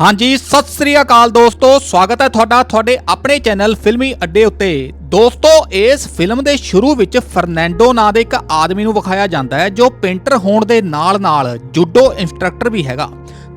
ਹਾਂਜੀ, ਸਤਿ ਸ੍ਰੀ ਅਕਾਲ ਦੋਸਤੋ, ਸਵਾਗਤ ਹੈ ਤੁਹਾਡਾ, ਤੁਹਾਡੇ ਆਪਣੇ ਚੈਨਲ ਫਿਲਮੀ ਅੱਡੇ ਉੱਤੇ। ਦੋਸਤੋ, ਇਸ ਫਿਲਮ ਦੇ ਸ਼ੁਰੂ ਵਿੱਚ ਫਰਨੈਂਡੋ ਨਾਂ ਦੇ ਇੱਕ ਆਦਮੀ ਨੂੰ ਵਿਖਾਇਆ ਜਾਂਦਾ ਹੈ, ਜੋ ਪੇਂਟਰ ਹੋਣ ਦੇ ਨਾਲ-ਨਾਲ ਜੂਡੋ ਇੰਸਟ੍ਰਕਟਰ ਵੀ ਹੈਗਾ।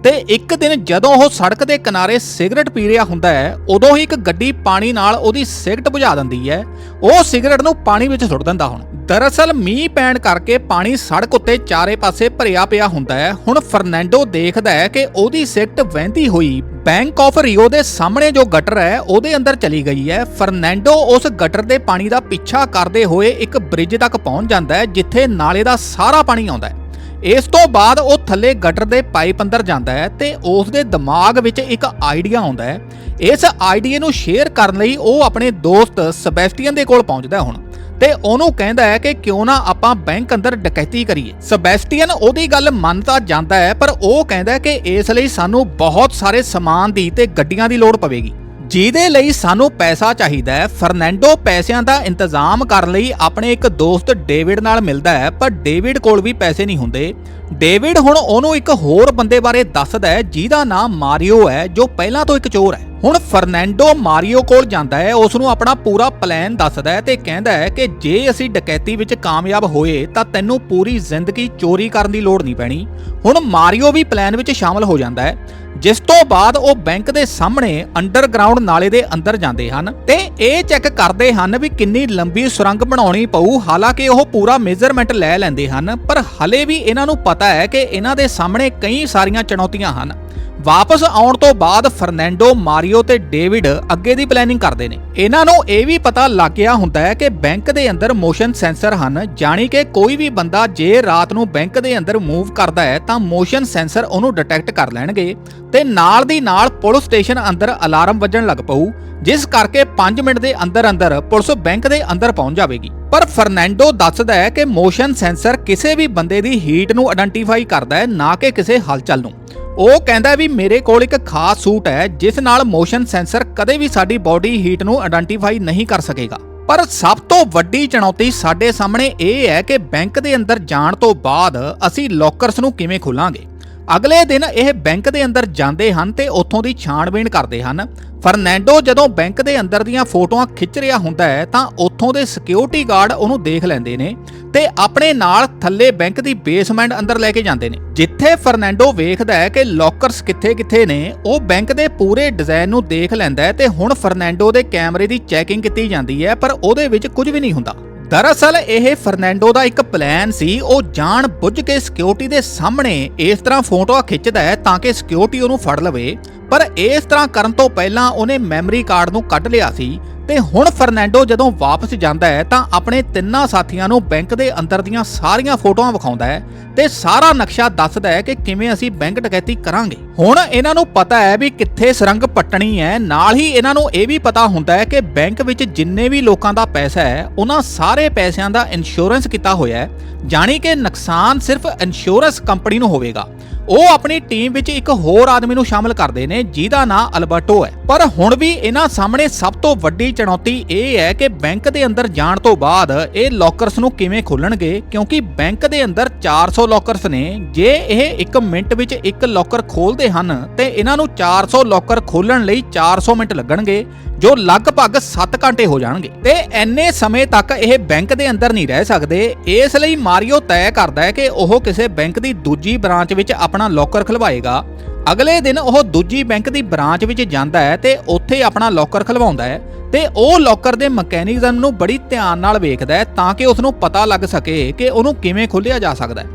ਤੇ ਇੱਕ ਦਿਨ ਜਦੋਂ ਉਹ ਸੜਕ ਦੇ ਕਿਨਾਰੇ ਸਿਗਰਟ ਪੀ ਰਿਹਾ ਹੁੰਦਾ ਹੈ, ਉਦੋਂ ਹੀ ਇੱਕ ਗੱਡੀ ਪਾਣੀ ਨਾਲ ਉਹਦੀ ਸਿਗਰਟ ਬੁਝਾ ਦਿੰਦੀ ਹੈ। ਉਹ ਸਿਗਰਟ ਨੂੰ ਪਾਣੀ ਵਿੱਚ ਸੁੱਟ ਦਿੰਦਾ ਹੁਣ। ਦਰਅਸਲ ਮੀਂਹ ਪੈਣ ਕਰਕੇ ਪਾਣੀ ਸੜਕ ਉੱਤੇ ਚਾਰੇ ਪਾਸੇ ਭਰਿਆ ਪਿਆ ਹੁੰਦਾ ਹੈ। ਹੁਣ ਫਰਨੈਂਡੋ ਦੇਖਦਾ ਹੈ ਕਿ ਉਹਦੀ ਸਿਗਰਟ ਵਹਿੰਦੀ ਹੋਈ ਬੈਂਕ ਆਫ ਰੀਓ ਦੇ ਸਾਹਮਣੇ ਜੋ ਗਟਰ ਹੈ, ਉਹਦੇ ਅੰਦਰ ਚਲੀ ਗਈ ਹੈ। ਫਰਨੈਂਡੋ ਉਸ ਗਟਰ ਦੇ ਪਾਣੀ ਦਾ ਪਿੱਛਾ ਕਰਦੇ ਹੋਏ ਇੱਕ ਬ੍ਰਿਜ ਤੱਕ ਪਹੁੰਚ ਜਾਂਦਾ ਹੈ, ਜਿੱਥੇ ਨਾਲੇ ਦਾ ਸਾਰਾ ਪਾਣੀ ਆਉਂਦਾ ਹੈ। ਇਸ ਤੋਂ ਬਾਅਦ ਉਹ ਥੱਲੇ ਗਟਰ ਦੇ ਪਾਈਪ ਅੰਦਰ ਜਾਂਦਾ ਹੈ ਤੇ ਉਸ ਦੇ ਦਿਮਾਗ ਵਿੱਚ ਇੱਕ ਆਈਡੀਆ ਆਉਂਦਾ ਹੈ। ਇਸ ਆਈਡੀਆ ਨੂੰ ਸ਼ੇਅਰ ਕਰਨ ਲਈ ਉਹ ਆਪਣੇ ਦੋਸਤ ਸਬੈਸਟੀਅਨ ਦੇ ਕੋਲ ਪਹੁੰਚਦਾ ਹੈ ਹੁਣ ਤੇ ਉਹਨੂੰ ਕਹਿੰਦਾ ਹੈ ਕਿ ਕਿਉਂ ਨਾ ਆਪਾਂ ਬੈਂਕ ਅੰਦਰ ਡਕੈਤੀ ਕਰੀਏ। ਸਬੈਸਟੀਅਨ ਉਹਦੀ ਗੱਲ ਮੰਨ ਜਾਂਦਾ ਹੈ ਪਰ ਉਹ ਕਹਿੰਦਾ ਕਿ ਇਸ ਲਈ ਸਾਨੂੰ ਬਹੁਤ ਸਾਰੇ ਸਮਾਨ ਦੀ ਤੇ ਗੱਡੀਆਂ ਦੀ ਲੋੜ ਪਵੇਗੀ। ਜਿਹਦੇ ਲਈ ਸਾਨੂੰ ਪੈਸਾ ਚਾਹੀਦਾ ਹੈ, ਫਰਨੈਂਡੋ ਪੈਸਿਆਂ ਦਾ ਇੰਤਜ਼ਾਮ ਕਰਨ ਲਈ ਆਪਣੇ ਇੱਕ ਦੋਸਤ ਡੇਵਿਡ ਨਾਲ ਮਿਲਦਾ ਹੈ, ਪਰ ਡੇਵਿਡ ਕੋਲ ਵੀ ਪੈਸੇ ਨਹੀਂ ਹੁੰਦੇ। ਡੇਵਿਡ ਹੁਣ ਉਹਨੂੰ ਇੱਕ ਹੋਰ ਬੰਦੇ ਬਾਰੇ ਦੱਸਦਾ ਹੈ, ਜਿਹਦਾ ਨਾਮ ਮਾਰੀਓ ਹੈ, ਜੋ ਪਹਿਲਾਂ ਤੋਂ ਇੱਕ ਚੋਰ ਹੈ। ਹੁਣ ਫਰਨੈਂਡੋ ਮਾਰੀਓ ਕੋਲ ਜਾਂਦਾ ਹੈ, ਉਸ ਨੂੰ ਆਪਣਾ ਪੂਰਾ ਪਲਾਨ ਦੱਸਦਾ ਹੈ ਤੇ ਕਹਿੰਦਾ ਹੈ ਕਿ ਜੇ ਅਸੀਂ ਡਕੈਤੀ ਵਿੱਚ ਕਾਮਯਾਬ ਹੋਏ, ਤਾਂ ਤੈਨੂੰ ਪੂਰੀ ਜ਼ਿੰਦਗੀ ਚੋਰੀ ਕਰਨ ਦੀ ਲੋੜ ਨਹੀਂ ਪੈਣੀ। ਹੁਣ ਮਾਰੀਓ ਵੀ ਪਲਾਨ ਵਿੱਚ ਸ਼ਾਮਲ ਹੋ ਜਾਂਦਾ ਹੈ, ਜਿਸ ਤੋਂ ਬਾਅਦ ਉਹ ਬੈਂਕ ਦੇ ਸਾਹਮਣੇ ਅੰਡਰਗਰਾਉਂਡ ਨਾਲੇ ਦੇ ਅੰਦਰ ਜਾਂਦੇ ਹਨ ਤੇ ਇਹ ਚੈੱਕ ਕਰਦੇ ਹਨ ਵੀ ਕਿੰਨੀ ਲੰਬੀ ਸੁਰੰਗ ਬਣਾਉਣੀ ਪਊ। ਹਾਲਾਂਕਿ ਉਹ ਪੂਰਾ ਮੇਜ਼ਰਮੈਂਟ ਲੈ ਲੈਂਦੇ ਹਨ, ਪਰ ਹਲੇ ਵੀ ਇਹਨਾਂ ਨੂੰ ਪਤਾ ਹੈ ਕਿ ਇਹਨਾਂ ਦੇ ਸਾਹਮਣੇ ਕਈ ਸਾਰੀਆਂ ਚੁਣੌਤੀਆਂ ਹਨ। ਵਾਪਸ ਆਉਣ ਤੋਂ ਬਾਅਦ ਫਰਨੈਂਡੋ, ਮਾਰੀਓ ਤੇ ਡੇਵਿਡ ਅੱਗੇ ਦੀ ਪਲੈਨਿੰਗ ਕਰਦੇ ਨੇ। ਇਹਨਾਂ ਨੂੰ ਇਹ ਵੀ ਪਤਾ ਲੱਗ ਗਿਆ ਹੁੰਦਾ ਹੈ ਕਿ ਬੈਂਕ ਦੇ ਅੰਦਰ ਮੋਸ਼ਨ ਸੈਂਸਰ ਹਨ, ਜਾਣੀ ਕਿ ਕੋਈ ਵੀ ਬੰਦਾ ਜੇ ਰਾਤ ਨੂੰ ਬੈਂਕ ਦੇ ਅੰਦਰ ਮੂਵ ਕਰਦਾ ਹੈ ਤਾਂ ਮੋਸ਼ਨ ਸੈਂਸਰ ਉਹਨੂੰ ਡਿਟੈਕਟ ਕਰ ਲੈਣਗੇ ਤੇ ਨਾਲ ਦੀ ਨਾਲ ਪੁਲਿਸ ਸਟੇਸ਼ਨ ਅੰਦਰ ਅਲਾਰਮ ਵੱਜਣ ਲੱਗ ਪਊ, ਜਿਸ ਕਰਕੇ 5 ਮਿੰਟ ਦੇ ਅੰਦਰ ਅੰਦਰ ਪੁਲਿਸ ਬੈਂਕ ਦੇ ਅੰਦਰ ਪਹੁੰਚ ਜਾਵੇਗੀ। ਪਰ ਫਰਨੈਂਡੋ ਦੱਸਦਾ ਹੈ ਕਿ ਮੋਸ਼ਨ ਸੈਂਸਰ ਕਿਸੇ ਵੀ ਬੰਦੇ ਦੀ ਹੀਟ ਨੂੰ ਆਇਡੈਂਟੀਫਾਈ ਕਰਦਾ ਹੈ, ਨਾ ਕਿ ਕਿਸੇ ਹਲਚਲ ਨੂੰ। ਉਹ ਕਹਿੰਦਾ ਵੀ ਮੇਰੇ ਕੋਲ ਇੱਕ ਖਾਸ ਸੂਟ ਹੈ, ਜਿਸ ਨਾਲ ਮੋਸ਼ਨ ਸੈਂਸਰ ਕਦੇ ਵੀ ਸਾਡੀ ਬਾਡੀ ਹੀਟ ਨੂੰ ਆਇਡੈਂਟੀਫਾਈ ਨਹੀਂ ਕਰ ਸਕੇਗਾ। ਪਰ ਸਭ ਤੋਂ ਵੱਡੀ ਚੁਣੌਤੀ ਸਾਡੇ ਸਾਹਮਣੇ ਇਹ ਹੈ ਕਿ ਬੈਂਕ ਦੇ ਅੰਦਰ ਜਾਣ ਤੋਂ ਬਾਅਦ ਅਸੀਂ ਲੋਕਰਸ ਨੂੰ ਕਿਵੇਂ ਖੋਲਾਂਗੇ। ਅਗਲੇ ਦਿਨ ਇਹ ਬੈਂਕ ਦੇ ਅੰਦਰ ਜਾਂਦੇ ਹਨ ਤੇ ਉੱਥੋਂ ਦੀ ਛਾਣਬੀਣ ਕਰਦੇ ਹਨ। ਫਰਨੈਂਡੋ ਜਦੋਂ ਬੈਂਕ ਦੇ ਅੰਦਰ ਦੀਆਂ ਫੋਟੋਆਂ ਖਿੱਚ ਰਿਹਾ ਹੁੰਦਾ ਹੈ ਤਾਂ ਉੱਥੋਂ ਦੇ ਸਿਕਿਉਰਿਟੀ ਗਾਰਡ ਉਹਨੂੰ ਦੇਖ ਲੈਂਦੇ ਨੇ ਤੇ ਆਪਣੇ ਨਾਲ ਥੱਲੇ ਬੈਂਕ ਦੀ ਬੇਸਮੈਂਟ ਅੰਦਰ ਲੈ ਕੇ ਜਾਂਦੇ ਨੇ। ਜਿੱਥੇ ਫਰਨੈਂਡੋ ਵੇਖਦਾ ਹੈ ਕਿ ਲੋਕਰਸ ਕਿੱਥੇ-ਕਿੱਥੇ ਨੇ, ਉਹ ਬੈਂਕ ਦੇ ਪੂਰੇ ਡਿਜ਼ਾਈਨ ਨੂੰ ਦੇਖ ਲੈਂਦਾ ਹੈ ਤੇ ਹੁਣ ਫਰਨੈਂਡੋ ਦੇ ਕੈਮਰੇ ਦੀ ਚੈਕਿੰਗ ਕੀਤੀ ਜਾਂਦੀ ਹੈ, ਪਰ ਉਹਦੇ ਵਿੱਚ ਕੁਝ ਵੀ ਨਹੀਂ ਹੁੰਦਾ। ਦਰਅਸਲ ਇਹ ਫਰਨੈਂਡੋ ਦਾ ਇੱਕ ਪਲਾਨ ਸੀ, ਉਹ ਜਾਣ ਬੁੱਝ ਕੇ ਸਿਕਿਉਰਿਟੀ ਦੇ ਸਾਹਮਣੇ ਇਸ ਤਰ੍ਹਾਂ ਫੋਟੋਆਂ ਖਿੱਚਦਾ ਹੈ ਤਾਂ ਕਿ ਸਿਕਿਉਰਿਟੀ ਉਹਨੂੰ ਫੜ ਲਵੇ। ਪਰ ਇਸ ਤਰ੍ਹਾਂ ਕਰਨ ਤੋਂ ਪਹਿਲਾਂ ਉਹਨੇ ਮੈਮਰੀ ਕਾਰਡ ਨੂੰ ਕੱਢ ਲਿਆ ਸੀ ਤੇ ਹੁਣ ਫਰਨੈਂਡੋ ਜਦੋਂ ਵਾਪਸ ਜਾਂਦਾ ਹੈ ਤਾਂ ਆਪਣੇ ਤਿੰਨਾਂ ਸਾਥੀਆਂ ਨੂੰ ਬੈਂਕ ਦੇ ਅੰਦਰ ਦੀਆਂ ਸਾਰੀਆਂ ਫੋਟੋਆਂ ਵਿਖਾਉਂਦਾ ਹੈ ਤੇ ਸਾਰਾ ਨਕਸ਼ਾ ਦੱਸਦਾ ਹੈ ਕਿ ਕਿਵੇਂ ਅਸੀਂ ਬੈਂਕ ਡਕੈਤੀ ਕਰਾਂਗੇ। ਹੁਣ ਇਹਨਾਂ ਨੂੰ ਪਤਾ ਹੈ ਵੀ ਕਿੱਥੇ ਸੁਰੰਗ ਪੱਟਣੀ ਹੈ। ਨਾਲ ਹੀ ਇਹਨਾਂ ਨੂੰ ਇਹ ਵੀ ਪਤਾ ਹੁੰਦਾ ਹੈ ਕਿ ਬੈਂਕ ਵਿੱਚ ਜਿੰਨੇ ਵੀ ਲੋਕਾਂ ਦਾ ਪੈਸਾ ਹੈ, ਉਹਨਾਂ ਸਾਰੇ ਪੈਸਿਆਂ ਦਾ ਇੰਸ਼ੋਰੈਂਸ ਕੀਤਾ ਹੋਇਆ ਹੈ। ਜਾਣੀ ਕਿ ਨੁਕਸਾਨ ਸਿਰਫ ਇੰਸ਼ੋਰੈਂਸ ਕੰਪਨੀ ਨੂੰ ਹੋਵੇਗਾ। ਉਹ ਆਪਣੀ ਟੀਮ ਵਿੱਚ ਇੱਕ ਹੋਰ ਆਦਮੀ ਨੂੰ ਸ਼ਾਮਲ ਕਰਦੇ ਨੇ, ਜਿਹਦਾ ਨਾਂ ਅਲਬਰਟੋ ਹੈ। ਪਰ ਹੁਣ ਵੀ ਇਹਨਾਂ ਸਾਹਮਣੇ ਸਭ ਤੋਂ ਵੱਡੀ ਚੁਣੌਤੀ ਇਹ ਹੈ ਕਿ ਬੈਂਕ ਦੇ ਅੰਦਰ ਜਾਣ ਤੋਂ ਬਾਅਦ ਇਹ ਲੋਕਰਸ ਨੂੰ ਕਿਵੇਂ ਖੋਲਣਗੇ ਕਿਉਂਕਿ ਬੈਂਕ ਦੇ ਅੰਦਰ 400 ਲੌਕਰਸ ਨੇ। ਜੇ ਇਹ 1 ਮਿੰਟ ਵਿੱਚ ਇੱਕ ਲੌਕਰ ਖੋਲਦੇ ਹਨ, ਤੇ ਇਹਨਾਂ ਨੂੰ 400 ਲੌਕਰ ਖੋਲਣ ਲਈ 400 ਮਿੰਟ ਲੱਗਣਗੇ। ਜੋ ਲਗਭਗ 7 ਘੰਟੇ ਹੋ ਜਾਣਗੇ। ਤੇ ਐਨੇ ਸਮੇਂ ਤੱਕ ਇਹ ਬੈਂਕ ਦੇ ਅੰਦਰ ਨਹੀਂ ਰਹਿ ਸਕਦੇ। ਇਸ ਲਈ ਮਾਰੀਓ ਤੈਅ ਕਰਦਾ ਹੈ ਕਿ ਉਹ ਕਿਸੇ ਬੈਂਕ ਦੀ ਦੂਜੀ ਬ੍ਰਾਂਚ ਵਿੱਚ ਆਪਣਾ ਲੋਕਰ ਖਲਵਾਏਗਾ। ਅਗਲੇ ਦਿਨ ਉਹ ਦੂਜੀ ਬੈਂਕ ਦੀ ਬ੍ਰਾਂਚ ਵਿੱਚ ਜਾਂਦਾ ਹੈ ਤੇ ਉੱਥੇ ਆਪਣਾ ਲੋਕਰ ਖਲਵਾਉਂਦਾ ਹੈ। ਤੇ ਉਹ ਲੋਕਰ ਦੇ ਮਕੈਨਿਜ਼ਮ ਨੂੰ ਬੜੀ ਧਿਆਨ ਨਾਲ ਵੇਖਦਾ ਹੈ ਤਾਂ ਕਿ ਉਸ ਨੂੰ ਪਤਾ ਲੱਗ ਸਕੇ ਕਿ ਉਹਨੂੰ ਕਿਵੇਂ ਖੋਲ੍ਹਿਆ ਜਾ ਸਕਦਾ ਹੈ।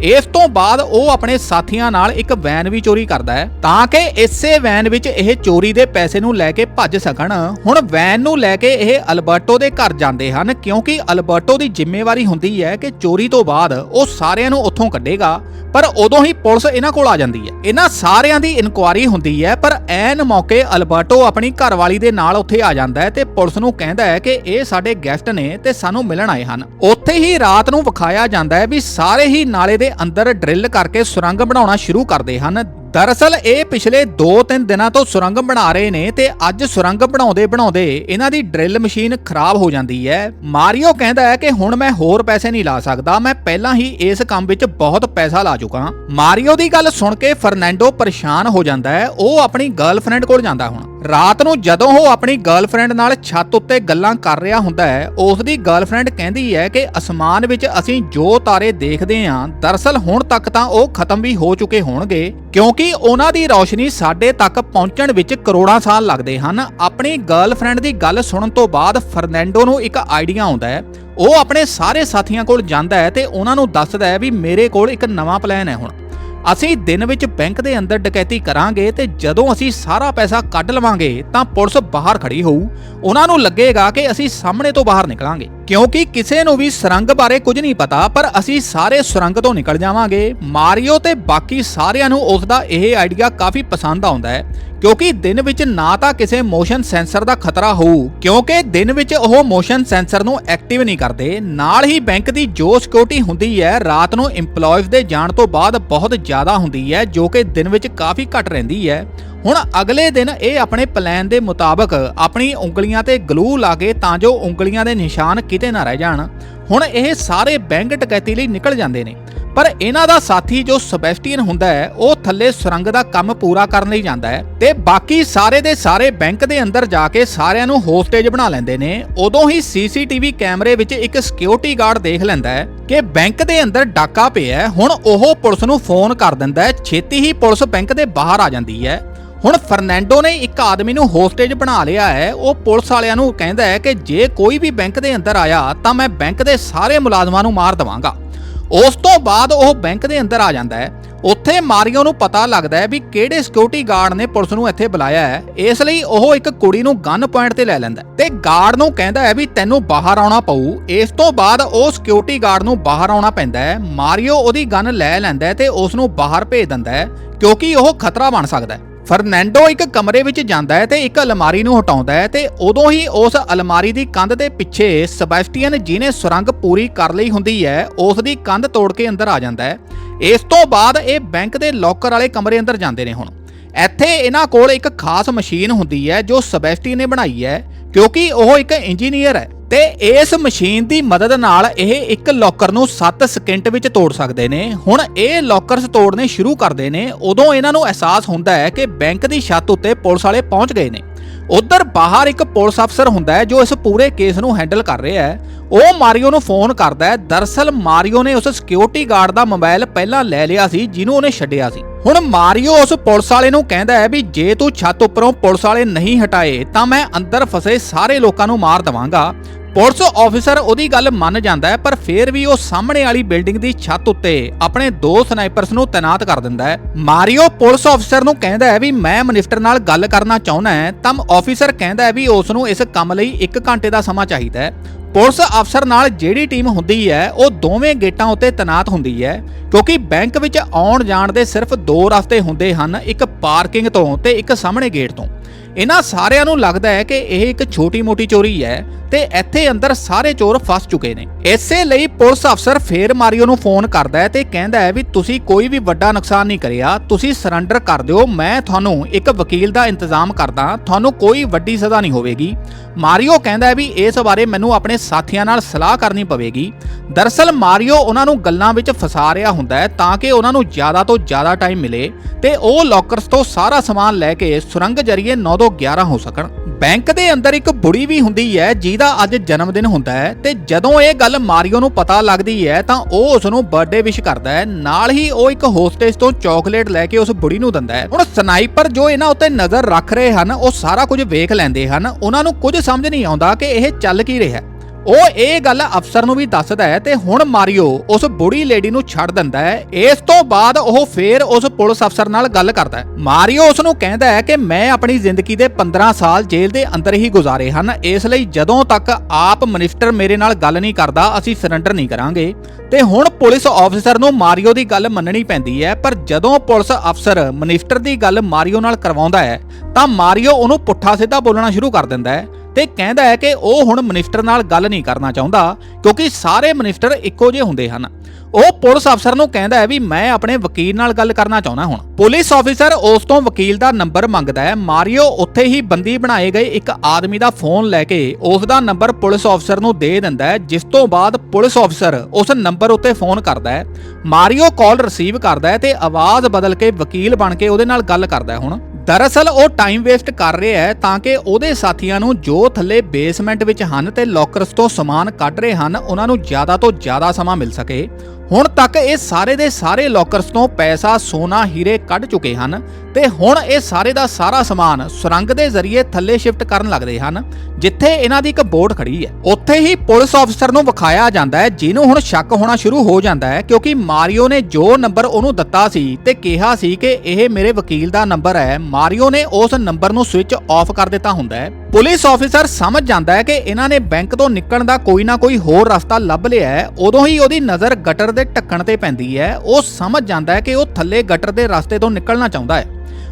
ਇਸ ਤੋਂ ਬਾਅਦ ਉਹ ਆਪਣੇ ਸਾਥੀਆਂ ਨਾਲ ਇੱਕ ਵੈਨ ਵੀ ਚੋਰੀ ਕਰਦਾ ਹੈ, ਤਾਂ ਕਿ ਇਸੇ ਵੈਨ ਵਿੱਚ ਇਹ ਚੋਰੀ ਦੇ ਪੈਸੇ ਨੂੰ ਲੈ ਕੇ ਭੱਜ ਸਕਣ। ਹੁਣ ਵੈਨ ਨੂੰ ਲੈ ਕੇ ਇਹ ਅਲਬਰਟੋ ਦੇ ਘਰ ਜਾਂਦੇ ਹਨ, ਕਿਉਂਕਿ ਅਲਬਰਟੋ ਦੀ ਜ਼ਿੰਮੇਵਾਰੀ ਹੁੰਦੀ ਹੈ ਕਿ ਚੋਰੀ ਤੋਂ ਬਾਅਦ ਉਹ ਸਾਰਿਆਂ ਨੂੰ ਉੱਥੋਂ ਕੱਢੇਗਾ, ਪਰ ਉਦੋਂ ਹੀ ਪੁਲਿਸ ਇਹਨਾਂ ਕੋਲ ਆ ਜਾਂਦੀ ਹੈ। ਇਹਨਾਂ ਸਾਰਿਆਂ ਦੀ ਇਨਕੁਆਰੀ ਹੁੰਦੀ ਹੈ, ਪਰ ਐਨ ਮੌਕੇ ਅਲਬਰਟੋ ਆਪਣੀ ਘਰਵਾਲੀ ਦੇ ਨਾਲ ਉੱਥੇ ਆ ਜਾਂਦਾ ਹੈ ਤੇ ਪੁਲਿਸ ਨੂੰ ਕਹਿੰਦਾ ਹੈ ਕਿ ਇਹ ਸਾਡੇ ਗੈਸਟ ਨੇ ਤੇ ਸਾਨੂੰ ਮਿਲਣ ਆਏ ਹਨ। ਉੱਥੇ ਹੀ ਰਾਤ ਨੂੰ ਵਿਖਾਇਆ ਜਾਂਦਾ ਹੈ ਵੀ ਸਾਰੇ ਹੀ ਨਾਲੇ ਦੇ ਅੰਦਰ ਡਰਿਲ ਕਰਕੇ ਸੁਰੰਗ ਬਣਾਉਣਾ ਸ਼ੁਰੂ ਕਰਦੇ ਹਨ। ਦਰਅਸਲ ਇਹ ਪਿਛਲੇ 2-3 ਦਿਨਾਂ ਤੋਂ ਸੁਰੰਗ ਬਣਾ ਰਹੇ ਨੇ ਤੇ ਅੱਜ ਸੁਰੰਗ ਬਣਾਉਂਦੇ ਬਣਾਉਂਦੇ ਇਹਨਾਂ ਦੀ ਡਰਿਲ ਮਸ਼ੀਨ ਖਰਾਬ ਹੋ ਜਾਂਦੀ ਹੈ। ਮਾਰੀਓ ਕਹਿੰਦਾ ਹੈ ਕਿ ਹੁਣ ਮੈਂ ਹੋਰ ਪੈਸੇ ਨਹੀਂ ਲਾ ਸਕਦਾ, ਮੈਂ ਪਹਿਲਾਂ ਹੀ ਇਸ ਕੰਮ ਵਿੱਚ ਬਹੁਤ ਪੈਸਾ ਲਾ ਚੁੱਕਾ ਮਾਰੀਓ ਦੀ ਗੱਲ ਸੁਣ ਕੇ ਫਰਨੈਂਡੋ ਪਰੇਸ਼ਾਨ ਹੋ ਜਾਂਦਾ ਹੈ, ਉਹ ਆਪਣੀ ਗਰਲਫ੍ਰੈਂਡ ਕੋਲ ਜਾਂਦਾ ਹੁਣ। ਰਾਤ ਨੂੰ ਜਦੋਂ ਉਹ ਆਪਣੀ ਗਰਲਫ੍ਰੈਂਡ ਨਾਲ ਛੱਤ ਉੱਤੇ ਗੱਲਾਂ ਕਰ ਰਿਹਾ ਹੁੰਦਾ ਹੈ ਉਸ ਦੀ ਗਰਲਫ੍ਰੈਂਡ ਕਹਿੰਦੀ ਹੈ ਕਿ ਅਸਮਾਨ ਵਿੱਚ ਅਸੀਂ ਜੋ ਤਾਰੇ ਦੇਖਦੇ ਹਾਂ, ਦਰਅਸਲ ਹੁਣ ਤੱਕ ਤਾਂ ਉਹ ਖਤਮ ਵੀ ਹੋ ਚੁੱਕੇ ਹੋਣਗੇ, ਕਿਉਂਕਿ ਉਹਨਾਂ ਦੀ ਰੌਸ਼ਨੀ ਸਾਡੇ ਤੱਕ ਪਹੁੰਚਣ ਵਿੱਚ ਕਰੋੜਾਂ ਸਾਲ ਲੱਗਦੇ ਹਨ। ਆਪਣੀ ਗਰਲਫ੍ਰੈਂਡ ਦੀ ਗੱਲ ਸੁਣਨ ਤੋਂ ਬਾਅਦ ਫਰਨੈਂਡੋ ਨੂੰ ਇੱਕ ਆਈਡੀਆ ਆਉਂਦਾ ਹੈ। ਉਹ ਆਪਣੇ ਸਾਰੇ ਸਾਥੀਆਂ ਕੋਲ ਜਾਂਦਾ ਹੈ ਤੇ ਉਹਨਾਂ ਨੂੰ ਦੱਸਦਾ ਹੈ ਵੀ ਮੇਰੇ ਕੋਲ ਇੱਕ ਨਵਾਂ ਪਲਾਨ ਹੈ ਹੁਣ। ਅਸੀਂ ਦਿਨ ਵਿੱਚ ਬੈਂਕ ਦੇ ਅੰਦਰ ਡਕੈਤੀ ਕਰਾਂਗੇ ਤੇ ਜਦੋਂ ਅਸੀਂ ਸਾਰਾ ਪੈਸਾ ਕੱਢ ਲਵਾਂਗੇ ਤਾਂ ਪੁਲਿਸ ਬਾਹਰ ਖੜੀ ਹੋਊ। ਉਹਨਾਂ ਨੂੰ ਲੱਗੇਗਾ ਕਿ ਅਸੀਂ ਸਾਹਮਣੇ ਤੋਂ ਬਾਹਰ ਨਿਕਲਾਂਗੇ। ਕਿਉਂਕਿ ਕਿਸੇ ਨੂੰ ਵੀ ਸੁਰੰਗ ਬਾਰੇ ਕੁਝ ਨਹੀਂ ਪਤਾ, ਪਰ ਅਸੀਂ ਸਾਰੇ ਸੁਰੰਗ ਤੋਂ ਨਿਕਲ ਜਾਵਾਂਗੇ। ਮਾਰੀਓ ਤੇ ਬਾਕੀ ਸਾਰਿਆਂ ਨੂੰ ਉਸ ਦਾ ਇਹ ਆਈਡੀਆ ਕਾਫੀ ਪਸੰਦ ਆਉਂਦਾ ਹੈ ਕਿਉਂਕਿ ਦਿਨ ਵਿੱਚ ਨਾ ਤਾਂ ਕਿਸੇ ਮੋਸ਼ਨ ਸੈਂਸਰ ਦਾ ਖਤਰਾ ਹੋਊ, ਕਿਉਂਕਿ ਦਿਨ ਵਿੱਚ ਉਹ ਮੋਸ਼ਨ ਸੈਂਸਰ ਨੂੰ ਐਕਟਿਵ ਨਹੀਂ ਕਰਦੇ। ਨਾਲ ਹੀ ਬੈਂਕ ਦੀ ਜੋ ਸਿਕਿਉਰਿਟੀ ਹੁੰਦੀ ਹੈ, ਰਾਤ ਨੂੰ EMPLOYEES ਦੇ ਜਾਣ ਤੋਂ ਬਾਅਦ ਬਹੁਤ ਜ਼ਿਆਦਾ ਹੁੰਦੀ ਹੈ, ਜੋ ਕਿ ਦਿਨ ਵਿੱਚ ਕਾਫੀ ਘੱਟ ਰਹਿੰਦੀ ਹੈ। ਹੁਣ ਅਗਲੇ ਦਿਨ ਇਹ ਆਪਣੇ ਪਲਾਨ ਦੇ ਮੁਤਾਬਕ ਆਪਣੀ ਉਂਗਲੀਆਂ ਤੇ ਗਲੂ ਲਾ ਕੇ ਤਾਂ ਜੋ ਉਂਗਲੀਆਂ ਦੇ ਨਿਸ਼ਾਨ ਕਿਤੇ ਨਾ ਰਹਿ ਜਾਣ। ਹੁਣ ਇਹ ਸਾਰੇ ਬੈਂਕ ਡਕੈਤੀ ਲਈ ਨਿਕਲ ਜਾਂਦੇ ਨੇ। ਪਰ ਇਹਨਾਂ ਦਾ ਸਾਥੀ ਜੋ ਸਬੈਸਟੀਅਨ ਹੁੰਦਾ ਹੈ, ਉਹ ਥੱਲੇ ਸੁਰੰਗ ਦਾ ਕੰਮ ਪੂਰਾ ਕਰਨ ਲਈ ਜਾਂਦਾ ਹੈ ਤੇ ਬਾਕੀ ਸਾਰੇ ਦੇ ਸਾਰੇ ਬੈਂਕ ਦੇ ਅੰਦਰ ਜਾ ਕੇ ਸਾਰਿਆਂ ਨੂੰ ਹੋਸਟੇਜ ਬਣਾ ਲੈਂਦੇ ਨੇ। ਉਦੋਂ ਹੀ ਸੀਸੀਟੀਵੀ ਕੈਮਰੇ ਵਿੱਚ ਇੱਕ ਸਿਕਿਉਰਿਟੀ ਗਾਰਡ ਦੇਖ ਲੈਂਦਾ ਹੈ ਕਿ ਬੈਂਕ ਦੇ ਅੰਦਰ ਡਾਕਾ ਪਿਆ ਹੈ। ਹੁਣ ਉਹ ਪੁਲਿਸ ਨੂੰ ਫੋਨ ਕਰ ਦਿੰਦਾ ਹੈ। ਛੇਤੀ ਹੀ ਪੁਲਿਸ ਬੈਂਕ ਦੇ ਬਾਹਰ ਆ ਜਾਂਦੀ ਹੈ। ਹੁਣ ਫਰਨੈਂਡੋ ਨੇ ਇੱਕ ਆਦਮੀ ਨੂੰ ਹੋਸਟੇਜ ਬਣਾ ਲਿਆ ਹੈ। ਉਹ ਪੁਲਿਸ ਵਾਲਿਆਂ ਨੂੰ ਕਹਿੰਦਾ ਹੈ ਕਿ ਜੇ ਕੋਈ ਵੀ ਬੈਂਕ ਦੇ ਅੰਦਰ ਆਇਆ ਤਾਂ ਮੈਂ ਬੈਂਕ ਦੇ ਸਾਰੇ ਮੁਲਾਜ਼ਮਾਂ ਨੂੰ ਮਾਰ ਦਵਾਂਗਾ। ਉਸ ਤੋਂ ਬਾਅਦ ਉਹ ਬੈਂਕ ਦੇ ਅੰਦਰ ਆ ਜਾਂਦਾ ਹੈ। ਉੱਥੇ ਮਾਰੀਓ ਨੂੰ ਪਤਾ ਲੱਗਦਾ ਹੈ ਵੀ ਕਿਹੜੇ ਸਿਕਿਉਰਿਟੀ ਗਾਰਡ ਨੇ ਪੁਲਿਸ ਨੂੰ ਇੱਥੇ ਬੁਲਾਇਆ ਹੈ। ਇਸ ਲਈ ਉਹ ਇੱਕ ਕੁੜੀ ਨੂੰ ਗਨ ਪੁਆਇੰਟ ਤੇ ਲੈ ਲੈਂਦਾ ਹੈ ਤੇ ਗਾਰਡ ਨੂੰ ਕਹਿੰਦਾ ਹੈ ਵੀ ਤੈਨੂੰ ਬਾਹਰ ਆਉਣਾ ਪਊ। ਇਸ ਤੋਂ ਬਾਅਦ ਉਹ ਸਿਕਿਉਰਿਟੀ ਗਾਰਡ ਨੂੰ ਬਾਹਰ ਆਉਣਾ ਪੈਂਦਾ ਹੈ। ਮਾਰੀਓ ਉਹਦੀ ਗਨ ਲੈ ਲੈਂਦਾ ਹੈ ਤੇ ਉਸ ਨੂੰ ਬਾਹਰ ਭੇਜ ਦਿੰਦਾ ਹੈ ਕਿਉਂਕਿ ਉਹ ਖਤਰਾ ਬਣ ਸਕਦਾ ਹੈ। ਫਰਨੈਂਡੋ ਇੱਕ ਕਮਰੇ ਵਿੱਚ ਜਾਂਦਾ ਹੈ ਤੇ ਇੱਕ ਅਲਮਾਰੀ ਨੂੰ ਹਟਾਉਂਦਾ ਹੈ ਤੇ ਉਦੋਂ ਹੀ ਉਸ ਅਲਮਾਰੀ ਦੀ ਕੰਧ ਦੇ ਪਿੱਛੇ ਸਬੈਸਟੀਅਨ ਜਿਹਨੇ ਸੁਰੰਗ ਪੂਰੀ ਕਰ ਲਈ ਹੁੰਦੀ ਹੈ, ਉਸ ਦੀ ਕੰਧ ਤੋੜ ਕੇ ਅੰਦਰ ਆ ਜਾਂਦਾ ਹੈ। ਇਸ ਤੋਂ ਬਾਅਦ ਇਹ ਬੈਂਕ ਦੇ ਲੋਕਰ ਵਾਲੇ ਕਮਰੇ ਅੰਦਰ ਜਾਂਦੇ ਨੇ ਹੁਣ। ਇੱਥੇ ਇਹਨਾਂ ਕੋਲ ਇੱਕ ਖਾਸ ਮਸ਼ੀਨ ਹੁੰਦੀ ਹੈ ਜੋ ਸਬੈਸਟੀਅਨ ਨੇ ਬਣਾਈ ਹੈ, ਕਿਉਂਕਿ ਉਹ ਇੱਕ ਇੰਜੀਨੀਅਰ ਹੈ। ਤੇ ਇਸ ਮਸ਼ੀਨ ਦੀ ਮਦਦ ਨਾਲ ਇਹ ਇੱਕ ਲੋਕਰ ਨੂੰ 7 ਸਕਿੰਟ ਵਿੱਚ ਤੋੜ ਸਕਦੇ ਨੇ। ਹੁਣ ਇਹ ਲੋਕਰਸ ਤੋੜਨੇ ਸ਼ੁਰੂ ਕਰਦੇ ਨੇ। ਉਦੋਂ ਇਹਨਾਂ ਨੂੰ ਅਹਿਸਾਸ ਹੁੰਦਾ ਹੈ ਕਿ ਬੈਂਕ ਦੀ ਛੱਤ ਉੱਤੇ ਪੁਲਿਸ ਵਾਲੇ ਪਹੁੰਚ ਗਏ ਨੇ। ਉਧਰ ਬਾਹਰ ਇੱਕ ਪੁਲਿਸ ਅਫਸਰ ਹੁੰਦਾ ਹੈ ਜੋ ਇਸ ਪੂਰੇ ਕੇਸ ਨੂੰ ਹੈਂਡਲ ਕਰ ਰਿਹਾ ਹੈ। ਉਹ ਮਾਰੀਓ ਨੂੰ ਫੋਨ ਕਰਦਾ ਹੈ। ਦਰਸਲ ਮਾਰੀਓ ਨੇ ਉਸ ਸਿਕਿਉਰਿਟੀ ਗਾਰਡ ਦਾ ਮੋਬਾਈਲ ਪਹਿਲਾਂ ਲੈ ਲਿਆ ਸੀ, ਜਿਹਨੂੰ ਉਹਨੇ ਛੱਡਿਆ ਸੀ। ਹੁਣ ਮਾਰੀਓ ਉਸ ਪੁਲਿਸ ਵਾਲੇ ਨੂੰ ਕਹਿੰਦਾ ਹੈ ਵੀ ਜੇ ਤੂੰ ਛੱਤ ਉੱਪਰੋਂ ਪੁਲਿਸ ਵਾਲੇ ਨਹੀਂ ਹਟਾਏ, ਤਾਂ ਮੈਂ ਅੰਦਰ ਫਸੇ ਸਾਰੇ ਲੋਕਾਂ ਨੂੰ ਮਾਰ ਦਵਾਂਗਾ। ਪੁਲਿਸ ਆਫੀਸਰ ਉਹਦੀ ਗੱਲ ਮੰਨ ਜਾਂਦਾ ਹੈ, ਪਰ ਫਿਰ ਵੀ ਉਹ ਸਾਹਮਣੇ ਵਾਲੀ ਬਿਲਡਿੰਗ ਦੀ ਛੱਤ ਉੱਤੇ ਆਪਣੇ ਦੋ ਸਨਾਈਪਰਸ ਨੂੰ ਤਾਇਨਾਤ ਕਰ ਦਿੰਦਾ ਹੈ। ਮਾਰੀਓ ਪੁਲਿਸ ਆਫੀਸਰ ਨੂੰ ਕਹਿੰਦਾ ਹੈ ਵੀ ਮੈਂ ਮਿਨਿਸਟਰ ਨਾਲ ਗੱਲ ਕਰਨਾ ਚਾਹੁੰਦਾ ਹਾਂ, ਤਾਂ ਆਫੀਸਰ ਕਹਿੰਦਾ ਹੈ ਵੀ ਉਸ ਨੂੰ ਇਸ ਕੰਮ ਲਈ 1 ਘੰਟੇ ਦਾ ਸਮਾਂ ਚਾਹੀਦਾ ਹੈ। ਪੁਲਿਸ ਅਫਸਰ ਨਾਲ ਜਿਹੜੀ ਟੀਮ ਹੁੰਦੀ ਹੈ, ਉਹ ਦੋਵੇਂ ਗੇਟਾਂ ਉੱਤੇ ਤਾਇਨਾਤ ਹੁੰਦੀ ਹੈ, ਕਿਉਂਕਿ ਬੈਂਕ ਵਿੱਚ ਆਉਣ ਜਾਣ ਦੇ ਸਿਰਫ ਦੋ ਰਸਤੇ ਹੁੰਦੇ ਹਨ, ਇੱਕ ਪਾਰਕਿੰਗ ਤੋਂ ਤੇ ਇੱਕ ਸਾਹਮਣੇ ਗੇਟ ਤੋਂ। ਇਹਨਾਂ ਸਾਰਿਆਂ ਨੂੰ ਲੱਗਦਾ ਹੈ ਕਿ ਇਹ ਇੱਕ ਛੋਟੀ-ਮੋਟੀ ਚੋਰੀ ਹੈ। ਤੇ ਇੱਥੇ ਅੰਦਰ ਸਾਰੇ ਚੋਰ ਫਸ ਚੁੱਕੇ ਨੇ। ਇਸੇ ਲਈ ਪੁਲਿਸ ਅਫਸਰ ਫੇਰ ਮਾਰੀਓ ਨੂੰ ਫੋਨ ਕਰਦਾ ਹੈ ਤੇ ਕਹਿੰਦਾ ਹੈ ਵੀ ਤੁਸੀਂ ਕੋਈ ਵੀ ਵੱਡਾ ਨੁਕਸਾਨ ਨਹੀਂ ਕਰਿਆ, ਤੁਸੀਂ ਸਰੈਂਡਰ ਕਰ ਦਿਓ, ਮੈਂ ਤੁਹਾਨੂੰ ਇੱਕ ਵਕੀਲ ਦਾ ਇੰਤਜ਼ਾਮ ਕਰਦਾ ਤੁਹਾਨੂੰ ਕੋਈ ਵੱਡੀ ਸਜ਼ਾ ਨਹੀਂ ਹੋਵੇਗੀ। ਮਾਰੀਓ ਕਹਿੰਦਾ ਹੈ ਵੀ ਇਸ ਬਾਰੇ ਮੈਨੂੰ ਆਪਣੇ ਸਾਥੀਆਂ ਨਾਲ ਸਲਾਹ ਕਰਨੀ ਪਵੇਗੀ। ਦਰਸਲ ਮਾਰੀਓ ਉਹਨਾਂ ਨੂੰ ਗੱਲਾਂ ਵਿੱਚ ਫਸਾ ਰਿਹਾ ਹੁੰਦਾ ਹੈ ਤਾਂ ਕਿ ਉਹਨਾਂ ਨੂੰ ਜ਼ਿਆਦਾ ਤੋਂ ਜ਼ਿਆਦਾ ਟਾਈਮ ਮਿਲੇ ਤੇ ਉਹ ਲੋਕਰਸ ਤੋਂ ਸਾਰਾ ਸਮਾਨ ਲੈ ਕੇ ਸੁਰੰਗ ਜਰੀਏ 9 ਤੋਂ 11 ਹੋ ਸਕਣ। ਬੈਂਕ ਦੇ ਅੰਦਰ ਇੱਕ ਬੁੜੀ ਵੀ ਹੁੰਦੀ ਹੈ ਜਿਹਦਾ ਅੱਜ ਜਨਮ ਦਿਨ ਹੁੰਦਾ ਹੈ ਤੇ ਜਦੋਂ ਇਹ ਗੱਲ ਮਾਰੀਓ ਨੂੰ ਪਤਾ ਲੱਗਦੀ ਹੈ ਤਾਂ ਉਹ ਉਸ ਨੂੰ ਬਰਥਡੇ ਵਿਸ਼ ਕਰਦਾ ਹੈ। ਨਾਲ ਹੀ ਉਹ ਇੱਕ ਹੋਸਟੇਜ ਤੋਂ ਚਾਕਲੇਟ ਲੈ ਕੇ ਉਸ ਬੁੜੀ ਨੂੰ ਦਿੰਦਾ ਹੈ। ਹੁਣ ਸਨਾਈਪਰ ਜੋ ਇਹਨਾਂ ਉੱਤੇ ਨਜ਼ਰ ਰੱਖ ਰਹੇ ਹਨ, ਉਹ ਸਾਰਾ ਕੁਝ ਵੇਖ ਲੈਂਦੇ ਹਨ। ਉਹਨਾਂ ਨੂੰ ਕੁਝ ਸਮਝ ਨਹੀਂ ਆਉਂਦਾ ਕਿ ਇਹ ਚੱਲ ਕੀ ਰਿਹਾ ਹੈ। ਉਹ ਇਹ ਗੱਲ ਅਫਸਰ ਨੂੰ ਵੀ ਦੱਸਦਾ ਹੈ ਤੇ ਹੁਣ ਮਾਰੀਓ, ਉਸ ਬੁੜੀ ਲੇਡੀ ਨੂੰ ਛੱਡ ਦਿੰਦਾ ਹੈ। ਇਸ ਤੋਂ ਬਾਅਦ ਉਹ ਫੇਰ ਉਸ ਪੁਲਿਸ ਅਫਸਰ ਨਾਲ ਗੱਲ ਕਰਦਾ ਹੈ। ਮਾਰੀਓ, ਉਸ ਨੂੰ ਕਹਿੰਦਾ ਹੈ ਕਿ ਮੈਂ ਆਪਣੀ ਜ਼ਿੰਦਗੀ ਦੇ 15 ਸਾਲ ਜੇਲ੍ਹ ਦੇ ਅੰਦਰ ਹੀ ਗੁਜ਼ਾਰੇ ਹਨ। ਇਸ ਲਈ ਜਦੋਂ ਤੱਕ ਆਪ ਮਿਨਿਸਟਰ ਮੇਰੇ ਨਾਲ ਗੱਲ ਨਹੀਂ ਕਰਦਾ, ਅਸੀਂ ਸਰੈਂਡਰ ਨਹੀਂ ਕਰਾਂਗੇ। ਤੇ ਹੁਣ ਪੁਲਿਸ ਆਫੀਸਰ ਨੂੰ ਮਾਰੀਓ ਦੀ ਗੱਲ ਮੰਨਣੀ ਪੈਂਦੀ ਹੈ, ਪਰ ਜਦੋਂ ਪੁਲਿਸ ਅਫਸਰ ਮਿਨਿਸਟਰ ਦੀ ਗੱਲ ਮਾਰੀਓ ਨਾਲ ਕਰਵਾਉਂਦਾ ਹੈ, ਤਾਂ ਮਾਰੀਓ ਉਹਨੂੰ ਪੁੱਠਾ ਸਿੱਧਾ ਬੋਲਣਾ ਸ਼ੁਰੂ ਕਰ ਦਿੰਦਾ ਹੈ। ਤੇ ਕਹਿੰਦਾ ਹੈ ਕਿ ਉਹ ਹੁਣ ਮਿਨਿਸਟਰ ਨਾਲ ਗੱਲ ਨਹੀਂ ਕਰਨਾ ਚਾਹੁੰਦਾ, ਕਿਉਂਕਿ ਸਾਰੇ ਮਿਨਿਸਟਰ ਇੱਕੋ ਜਿਹੇ ਹੁੰਦੇ ਹਨ। ਉਹ ਪੁਲਿਸ ਅਫਸਰ ਨੂੰ ਕਹਿੰਦਾ ਹੈ ਵੀ ਮੈਂ ਆਪਣੇ ਵਕੀਲ ਨਾਲ ਗੱਲ ਕਰਨਾ ਚਾਹੁੰਦਾ ਹੁਣ। ਪੁਲਿਸ ਅਫਸਰ ਉਸ ਤੋਂ ਵਕੀਲ ਦਾ ਨੰਬਰ ਮੰਗਦਾ ਹੈ। ਮਾਰੀਓ, ਉੱਥੇ ਹੀ ਬੰਦੀ ਬਣਾਏ ਗਏ ਇੱਕ ਆਦਮੀ ਦਾ ਫੋਨ ਲੈ ਕੇ ਉਸ ਦਾ ਨੰਬਰ ਪੁਲਿਸ ਅਫਸਰ ਨੂੰ ਦੇ ਦਿੰਦਾ ਹੈ, ਜਿਸ ਤੋਂ ਬਾਅਦ ਪੁਲਿਸ ਅਫਸਰ ਉਸ ਨੰਬਰ ਉੱਤੇ ਫੋਨ ਕਰਦਾ ਹੈ। ਮਾਰੀਓ ਕਾਲ ਰਿਸੀਵ ਕਰਦਾ ਹੈ ਤੇ ਆਵਾਜ਼ ਬਦਲ ਕੇ ਵਕੀਲ ਬਣ ਕੇ ਉਹਦੇ ਨਾਲ ਗੱਲ ਕਰਦਾ ਹੈ ਹੁਣ। ਦਰਅਸਲ ਉਹ ਟਾਈਮ ਵੇਸਟ ਕਰ ਰਿਹਾ ਹੈ ਤਾਂ ਕਿ ਉਹਦੇ ਸਾਥੀਆਂ ਨੂੰ ਜੋ ਥੱਲੇ ਬੇਸਮੈਂਟ ਵਿੱਚ ਹਨ ਤੇ ਲੋਕਰਸ ਤੋਂ ਸਮਾਨ ਕੱਢ ਰਹੇ ਹਨ, ਉਹਨਾਂ ਨੂੰ ਜ਼ਿਆਦਾ ਤੋਂ ਜ਼ਿਆਦਾ ਸਮਾਂ ਮਿਲ ਸਕੇ। ਹੁਣ ਤੱਕ ਇਹ ਸਾਰੇ ਦੇ ਸਾਰੇ ਲੋਕਰਸ ਤੋਂ ਪੈਸਾ ਸੋਨਾ ਹੀਰੇ ਕੱਢ ਚੁੱਕੇ ਹਨ ਤੇ ਹੁਣ ਇਹ ਸਾਰੇ ਦਾ ਸਾਰਾ ਸਮਾਨ ਸੁਰੰਗ ਦੇ ਜ਼ਰੀਏ ਥੱਲੇ ਸ਼ਿਫਟ ਕਰਨ ਲੱਗਦੇ ਹਨ, ਜਿੱਥੇ ਇਹਨਾਂ ਦੀ ਇੱਕ ਬੋਟ ਖੜੀ ਹੈ। ਉੱਥੇ ਹੀ ਪੁਲਿਸ ਅਫਸਰ ਨੂੰ ਵਿਖਾਇਆ ਜਾਂਦਾ ਹੈ, ਜਿਹਨੂੰ ਹੁਣ ਸ਼ੱਕ ਹੋਣਾ ਸ਼ੁਰੂ ਹੋ ਜਾਂਦਾ ਹੈ, ਕਿਉਂਕਿ ਮਾਰੀਓ ਨੇ ਜੋ ਨੰਬਰ ਉਹਨੂੰ ਦਿੱਤਾ ਸੀ ਤੇ ਕਿਹਾ ਸੀ ਕਿ ਇਹ ਮੇਰੇ ਵਕੀਲ ਦਾ ਨੰਬਰ ਹੈ, ਮਾਰੀਓ ਨੇ ਉਸ ਨੰਬਰ ਨੂੰ ਸਵਿਚ ਆਫ ਕਰ ਦਿੱਤਾ ਹੁੰਦਾ ਹੈ। ਪੁਲਿਸ ਅਫਸਰ ਸਮਝ ਜਾਂਦਾ ਹੈ ਕਿ ਇਹਨਾਂ ਨੇ ਬੈਂਕ ਤੋਂ ਨਿਕਲਣ ਦਾ ਕੋਈ ਨਾ ਕੋਈ ਹੋਰ ਰਸਤਾ ਲੱਭ ਲਿਆ ਹੈ, ਉਦੋਂ ਹੀ ਉਹਦੀ ਨਜ਼ਰ ਗਟਰ ਦੇ ਢੱਕਣ ਤੇ ਪੈਂਦੀ ਹੈ। ਉਹ ਸਮਝ ਜਾਂਦਾ ਹੈ ਕਿ ਉਹ ਥੱਲੇ ਗਟਰ ਦੇ ਰਸਤੇ ਤੋਂ ਨਿਕਲਣਾ ਚਾਹੁੰਦਾ ਹੈ।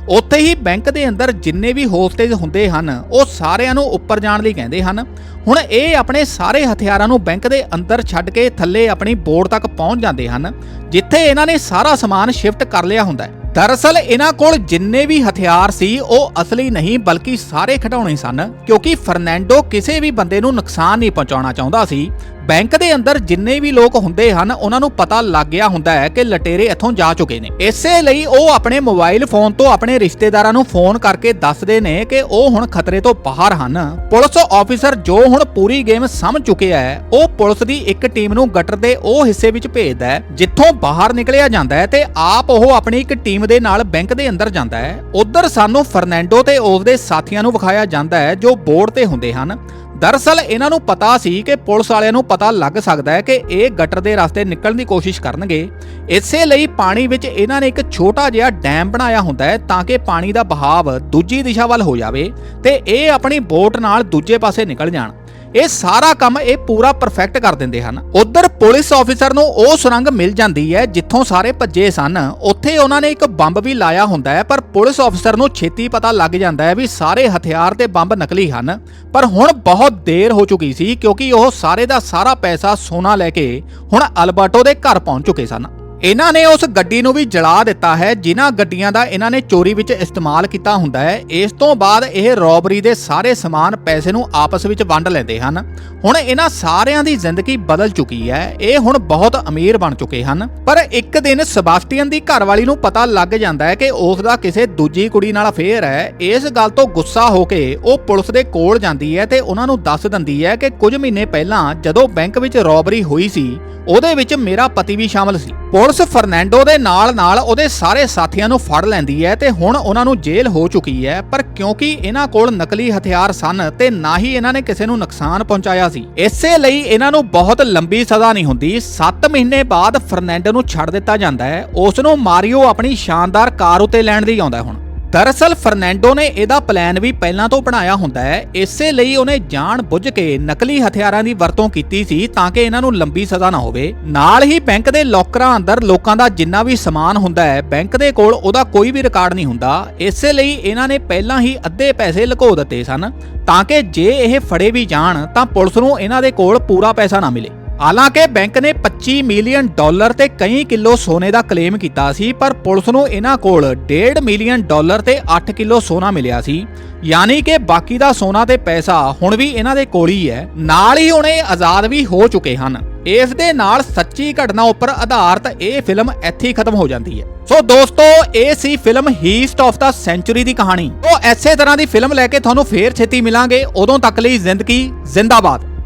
ਉੱਥੇ ਹੀ ਬੈਂਕ ਦੇ ਅੰਦਰ ਜਿੰਨੇ ਵੀ ਹੋਸਟੇਜ ਹੁੰਦੇ ਹਨ, ਉਹ ਸਾਰਿਆਂ ਨੂੰ ਉੱਪਰ ਜਾਣ ਲਈ ਕਹਿੰਦੇ ਹਨ। ਹੁਣ ਇਹ ਆਪਣੇ ਸਾਰੇ ਹਥਿਆਰਾਂ ਨੂੰ ਬੈਂਕ ਦੇ ਅੰਦਰ ਛੱਡ ਕੇ ਥੱਲੇ ਆਪਣੀ ਬੋਰਡ ਤੱਕ ਪਹੁੰਚ ਜਾਂਦੇ ਹਨ, ਜਿੱਥੇ ਇਹਨਾਂ ਨੇ ਸਾਰਾ ਸਮਾਨ ਸ਼ਿਫਟ ਕਰ ਲਿਆ ਹੁੰਦਾ ਹੈ। ਦਰਅਸਲ ਇਹਨਾਂ ਕੋਲ ਜਿੰਨੇ ਵੀ ਹਥਿਆਰ ਸੀ, ਉਹ ਅਸਲੀ ਨਹੀਂ, ਬਲਕਿ ਸਾਰੇ ਖਿਡੌਣੇ ਸਨ, ਕਿਉਂਕਿ ਫਰਨੈਂਡੋ ਕਿਸੇ ਵੀ ਬੰਦੇ ਨੂੰ ਨੁਕਸਾਨ ਨਹੀਂ ਪਹੁੰਚਾਉਣਾ ਚਾਹੁੰਦਾ ਸੀ। ਬੈਂਕ ਦੇ ਅੰਦਰ ਜਿੰਨੇ ਵੀ ਲੋਕ ਹੁੰਦੇ ਹਨ, ਉਹਨਾਂ ਨੂੰ ਪਤਾ ਲੱਗ ਗਿਆ ਹੁੰਦਾ ਹੈ ਕਿ ਲਟੇਰੇ ਇੱਥੋਂ ਜਾ ਚੁੱਕੇ ਨੇ। ਇਸੇ ਲਈ ਉਹ ਆਪਣੇ ਮੋਬਾਈਲ ਫੋਨ ਤੋਂ ਆਪਣੇ ਰਿਸ਼ਤੇਦਾਰਾਂ ਨੂੰ ਫੋਨ ਕਰਕੇ ਦੱਸਦੇ ਨੇ ਕਿ ਉਹ ਹੁਣ ਖਤਰੇ ਤੋਂ ਬਾਹਰ ਹਨ। ਪੁਲਿਸ ਆਫੀਸਰ ਜੋ ਹੁਣ ਪੂਰੀ ਗੇਮ ਸਮਝ ਚੁੱਕਿਆ ਹੈ, ਉਹ ਪੁਲਿਸ ਦੀ ਇੱਕ ਟੀਮ ਨੂੰ ਗਟਰ ਦੇ ਉਹ ਹਿੱਸੇ ਵਿੱਚ ਭੇਜਦਾ ਹੈ, ਜਿੱਥੋਂ ਬਾਹਰ ਨਿਕਲਿਆ ਜਾਂਦਾ ਹੈ ਤੇ ਆਪ ਉਹ ਆਪਣੀ ਇੱਕ ਟੀਮ ਦੇ ਨਾਲ ਬੈਂਕ ਦੇ ਅੰਦਰ ਜਾਂਦਾ ਹੈ। ਉਧਰ ਸਾਨੂੰ ਫਰਨੈਂਡੋ ਤੇ ਉਸਦੇ ਸਾਥੀਆਂ ਨੂੰ ਵਿਖਾਇਆ ਜਾਂਦਾ ਹੈ, ਜੋ ਬੋਰਡ ਤੇ ਹੁੰਦੇ ਹਨ। ਦਰਅਸਲ ਇਹਨਾਂ ਨੂੰ ਪਤਾ ਸੀ ਕਿ ਪੁਲਿਸ ਵਾਲਿਆਂ ਨੂੰ ਪਤਾ ਲੱਗ ਸਕਦਾ ਹੈ ਕਿ ਇਹ ਗਟਰ ਦੇ ਰਸਤੇ ਨਿਕਲਣ ਦੀ ਕੋਸ਼ਿਸ਼ ਕਰਨਗੇ। ਇਸੇ ਲਈ ਪਾਣੀ ਵਿੱਚ ਇਹਨਾਂ ਨੇ ਇੱਕ ਛੋਟਾ ਜਿਹਾ ਡੈਮ ਬਣਾਇਆ ਹੁੰਦਾ ਹੈ ਤਾਂ ਕਿ ਪਾਣੀ ਦਾ ਬਹਾਵ ਦੂਜੀ ਦਿਸ਼ਾ ਵੱਲ ਹੋ ਜਾਵੇ ਤੇ ਇਹ ਆਪਣੀ ਬੋਟ ਨਾਲ ਦੂਜੇ ਪਾਸੇ ਨਿਕਲ ਜਾਣ। ਇਹ ਸਾਰਾ ਕੰਮ ਇਹ ਪੂਰਾ ਪਰਫੈਕਟ ਕਰ ਦਿੰਦੇ ਹਨ। ਉਧਰ ਪੁਲਿਸ ਆਫੀਸਰ ਨੂੰ ਉਹ ਸੁਰੰਗ ਮਿਲ ਜਾਂਦੀ ਹੈ, ਜਿੱਥੋਂ ਸਾਰੇ ਭੱਜੇ ਸਨ। ਉੱਥੇ ਉਹਨਾਂ ਨੇ ਇੱਕ ਬੰਬ ਵੀ ਲਾਇਆ ਹੁੰਦਾ ਹੈ, ਪਰ ਪੁਲਿਸ ਆਫੀਸਰ ਨੂੰ ਛੇਤੀ ਪਤਾ ਲੱਗ ਜਾਂਦਾ ਹੈ ਵੀ ਸਾਰੇ ਹਥਿਆਰ ਤੇ ਬੰਬ ਨਕਲੀ ਹਨ। ਪਰ ਹੁਣ ਬਹੁਤ ਦੇਰ ਹੋ ਚੁੱਕੀ ਸੀ, ਕਿਉਂਕਿ ਉਹ ਸਾਰੇ ਦਾ ਸਾਰਾ ਪੈਸਾ ਸੋਨਾ ਲੈ ਕੇ ਹੁਣ ਅਲਬਰਟੋ ਦੇ ਘਰ ਪਹੁੰਚ ਚੁੱਕੇ ਸਨ। ਇਹਨਾਂ ਨੇ ਉਸ ਗੱਡੀ ਨੂੰ ਵੀ ਜਲਾ ਦਿੱਤਾ ਹੈ, ਜਿਨ੍ਹਾਂ ਗੱਡੀਆਂ ਦਾ ਇਹਨਾਂ ਨੇ ਚੋਰੀ ਵਿੱਚ ਇਸਤੇਮਾਲ ਕੀਤਾ ਹੁੰਦਾ ਹੈ। ਇਸ ਤੋਂ ਬਾਅਦ ਇਹ ਰੌਬਰੀ ਦੇ ਸਾਰੇ ਸਮਾਨ ਪੈਸੇ ਨੂੰ ਆਪਸ ਵਿੱਚ ਵੰਡ ਲੈਂਦੇ ਹਨ। ਹੁਣ ਇਹਨਾਂ ਸਾਰਿਆਂ ਦੀ ਜ਼ਿੰਦਗੀ ਬਦਲ ਚੁੱਕੀ ਹੈ। ਇਹ ਹੁਣ ਬਹੁਤ ਅਮੀਰ ਬਣ ਚੁੱਕੇ ਹਨ। ਪਰ ਇੱਕ ਦਿਨ ਸਬਾਸਟੀਅਨ ਦੀ ਘਰਵਾਲੀ ਨੂੰ ਪਤਾ ਲੱਗ ਜਾਂਦਾ ਹੈ ਕਿ ਉਸ ਦਾ ਕਿਸੇ ਦੂਜੀ ਕੁੜੀ ਨਾਲ ਅਫੇਅਰ ਹੈ। ਇਸ ਗੱਲ ਤੋਂ ਗੁੱਸਾ ਹੋ ਕੇ ਉਹ ਪੁਲਿਸ ਦੇ ਕੋਲ ਜਾਂਦੀ ਹੈ ਤੇ ਉਹਨਾਂ ਨੂੰ ਦੱਸ ਦਿੰਦੀ ਹੈ ਕਿ ਕੁਝ ਮਹੀਨੇ ਪਹਿਲਾਂ ਜਦੋਂ ਬੈਂਕ ਵਿੱਚ ਰੌਬਰੀ ਹੋਈ ਸੀ, ਉਹਦੇ ਵਿੱਚ ਮੇਰਾ ਪਤੀ ਵੀ ਸ਼ਾਮਲ ਸੀ। ਪੁਲਿਸ ਫਰਨੈਂਡੋ ਦੇ ਨਾਲ-ਨਾਲ ਉਹਦੇ ਸਾਰੇ ਸਾਥੀਆਂ ਨੂੰ ਫੜ ਲੈਂਦੀ ਹੈ ਤੇ ਹੁਣ ਉਹਨਾਂ ਨੂੰ ਜੇਲ੍ਹ ਹੋ ਚੁੱਕੀ ਹੈ, ਪਰ ਕਿਉਂਕਿ ਇਹਨਾਂ ਕੋਲ ਨਕਲੀ ਹਥਿਆਰ ਸਨ ਤੇ ਨਾ ਹੀ ਇਹਨਾਂ ਨੇ ਕਿਸੇ ਨੂੰ ਨੁਕਸਾਨ ਪਹੁੰਚਾਇਆ ਸੀ। ਇਸੇ ਲਈ ਇਹਨਾਂ ਨੂੰ ਬਹੁਤ ਲੰਬੀ ਸਜ਼ਾ ਨਹੀਂ ਹੁੰਦੀ। 7 ਮਹੀਨੇ ਬਾਅਦ ਫਰਨੈਂਡੋ ਨੂੰ ਛੱਡ ਦਿੱਤਾ ਜਾਂਦਾ ਹੈ। ਉਸ ਨੂੰ ਮਾਰੀਓ ਆਪਣੀ ਸ਼ਾਨਦਾਰ ਕਾਰ ਉਤੇ ਲੈਣ ਲਈ ਆਉਂਦਾ ਹੈ ਹੁਣ। ਦਰਅਸਲ ਫਰਨੈਂਡੋ ਨੇ ਇਹਦਾ ਪਲਾਨ ਵੀ ਪਹਿਲਾਂ ਤੋਂ ਬਣਾਇਆ ਹੁੰਦਾ ਹੈ। ਇਸੇ ਲਈ ਉਹਨੇ ਜਾਣ ਬੁੱਝ ਕੇ ਨਕਲੀ ਹਥਿਆਰਾਂ ਦੀ ਵਰਤੋਂ ਕੀਤੀ ਸੀ ਤਾਂ ਕਿ ਇਹਨਾਂ ਨੂੰ ਲੰਬੀ ਸਜ਼ਾ ਨਾ ਹੋਵੇ। ਨਾਲ ਹੀ ਬੈਂਕ ਦੇ ਲੋਕਰਾਂ ਅੰਦਰ ਲੋਕਾਂ ਦਾ ਜਿੰਨਾ ਵੀ ਸਮਾਨ ਹੁੰਦਾ ਹੈ, ਬੈਂਕ ਦੇ ਕੋਲ ਉਹਦਾ ਕੋਈ ਵੀ ਰਿਕਾਰਡ ਨਹੀਂ ਹੁੰਦਾ। ਇਸੇ ਲਈ ਇਹਨਾਂ ਨੇ ਪਹਿਲਾਂ ਹੀ ਅੱਧੇ ਪੈਸੇ ਲੁਕੋ ਦਿੱਤੇ ਸਨ। ਤਾਂ ਕਿ ਜੇ ਇਹ ਫੜੇ ਵੀ ਜਾਣ ਤਾਂ ਪੁਲਿਸ ਨੂੰ ਇਹਨਾਂ ਦੇ ਕੋਲ ਪੂਰਾ ਪੈਸਾ ਨਾ ਮਿਲੇ। ਹਾਲਾਂਕਿ ਬੈਂਕ ਨੇ 25 ਮਿਲੀਅਨ ਡਾਲਰ ਤੇ ਕਈ ਕਿਲੋ ਸੋਨੇ ਦਾ ਕਲੇਮ ਕੀਤਾ ਸੀ, ਪਰ ਪੁਲਿਸ ਨੂੰ ਇਹਨਾਂ ਕੋਲ 1.5 ਮਿਲੀਅਨ ਡਾਲਰ ਤੇ 8 ਕਿਲੋ ਸੋਨਾ ਮਿਲਿਆ ਸੀ। ਯਾਨੀ ਕਿ ਬਾਕੀ ਦਾ ਸੋਨਾ ਤੇ ਪੈਸਾ ਹੁਣ ਵੀ ਇਹਨਾਂ ਦੇ ਕੋਲ ਹੀ ਹੈ। ਨਾਲ ਹੀ ਹੁਣ ਇਹ ਆਜ਼ਾਦ ਵੀ ਹੋ ਚੁੱਕੇ ਹਨ। ਇਸ ਦੇ ਨਾਲ ਸੱਚੀ ਘਟਨਾ ਉੱਪਰ ਆਧਾਰਿਤ ਇਹ ਫਿਲਮ ਇੱਥੇ ਖਤਮ ਹੋ ਜਾਂਦੀ ਹੈ। ਸੋ ਦੋਸਤੋ, ਇਹ ਸੀ film heist of the century ਦੀ ਕਹਾਣੀ। ਉਹ ਐਸੇ ਤਰ੍ਹਾਂ ਦੀ ਫਿਲਮ ਲੈ ਕੇ ਤੁਹਾਨੂੰ ਫੇਰ ਛੇਤੀ ਮਿਲਾਂਗੇ। ਉਦੋਂ ਤੱਕ ਲਈ ਜ਼ਿੰਦਗੀ ਜ਼ਿੰਦਾਬਾਦ।